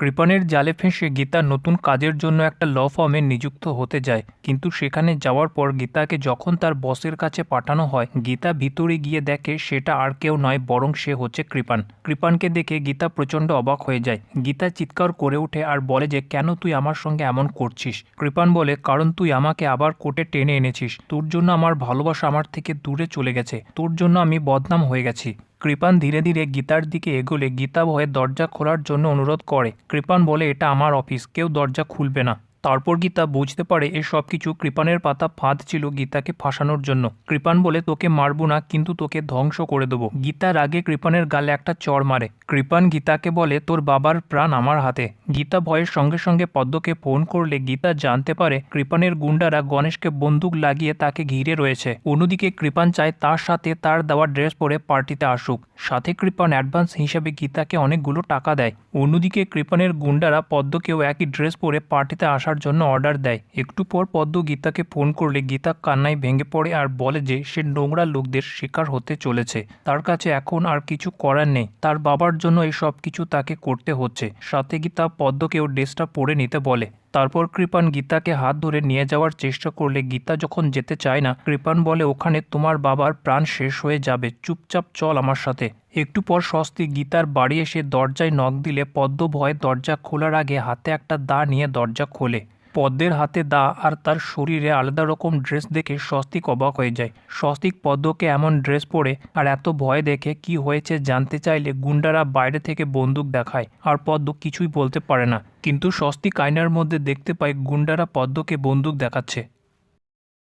কৃপণের জালে ফেঁসে গীতা নতুন কাজের জন্য একটা ল ফার্মে নিযুক্ত হতে যায়। কিন্তু সেখানে যাওয়ার পর গীতাকে যখন তার বসের কাছে পাঠানো হয়, গীতা ভিতরে গিয়ে দেখে সেটা আর কেউ নয়, বরং সে হচ্ছে কৃপান কৃপানকে দেখে গীতা প্রচণ্ড অবাক হয়ে যায়। গীতা চিৎকার করে ওঠে আর বলে যে, কেন তুই আমার সঙ্গে এমন করছিস? কৃপান বলে, কারণ তুই আমাকে আবার কোর্টে টেনে এনেছিস। তোর জন্য আমার ভালোবাসা আমার থেকে দূরে চলে গেছে। তোর জন্য আমি বদনাম হয়ে গেছি। কৃপান ধীরে ধীরে গীতার দিকে এগোলে, গীতা ভয়ে দরজা খোলার জন্য অনুরোধ করে। কৃপান বলে, এটা আমার অফিস, কেউ দরজা খুলবে না। তারপর গীতা বুঝতে পারে এ সব কিছু কৃপানের পাতা ফাঁদ ছিল গীতাকে ফাঁসানোর জন্য। কৃপান বলে তোকে মারবো না, কিন্তু তোকে ধ্বংস করে দেবো। গীতার আগে কৃপানের গালে একটা চড় মারে। কৃপান গীতাকে বলে, তোর বাবার প্রাণ আমার হাতে। গীতা ভয়ের সঙ্গে সঙ্গে পদ্মকে ফোন করলে গীতা জানতে পারে, কৃপানের গুন্ডারা গণেশকে বন্দুক লাগিয়ে তাকে ঘিরে রয়েছে। অন্যদিকে কৃপান চায় তার সাথে তার দেওয়া ড্রেস পরে পার্টিতে আসুক। সাথে কৃপান অ্যাডভান্স হিসাবে গীতাকে অনেকগুলো টাকা দেয়। অন্যদিকে কৃপানের গুন্ডারা পদ্মকেও একই ড্রেস পরে পার্টিতে আসার জন্য অর্ডার দেয়। একটু পর পদ্ম গীতাকে ফোন করলে গীতা কান্নায় ভেঙে পড়ে আর বলে যে সে নোংরা লোকদের শিকার হতে চলেছে। তার কাছে এখন আর কিছু করার নেই। তার বাবার জন্য এই সব কিছু তাকে করতে হচ্ছে। সাথে গীতা পদ্মকেও ড্রেসটা পরে নিতে বলে। তারপর কৃপান গীতাকে হাত ধরে নিয়ে যাওয়ার চেষ্টা করলে গীতা যখন যেতে চায় না, কৃপান বলে, ওখানে তোমার বাবার প্রাণ শেষ হয়ে যাবে। চুপচাপ চল আমার সাথে। একটু পর স্বস্তি গীতার বাড়ি এসে দরজায় নখ দিলে পদ্ম ভয়ে দরজা খোলার আগে হাতে একটা দা নিয়ে দরজা খোলে। পদ্মের হাতে দা আর তার শরীরে আলাদা রকম ড্রেস দেখে স্বস্তিক অবাক হয়ে যায়। স্বস্তিক পদ্মকে এমন ড্রেস পরে আর এত ভয় দেখে কি হয়েছে জানতে চাইলে গুন্ডারা বাইরে থেকে বন্দুক দেখায় আর পদ্ম কিছুই বলতে পারে না। কিন্তু স্বস্তিক আয়নার মধ্যে দেখতে পায় গুন্ডারা পদ্মকে বন্দুক দেখাচ্ছে।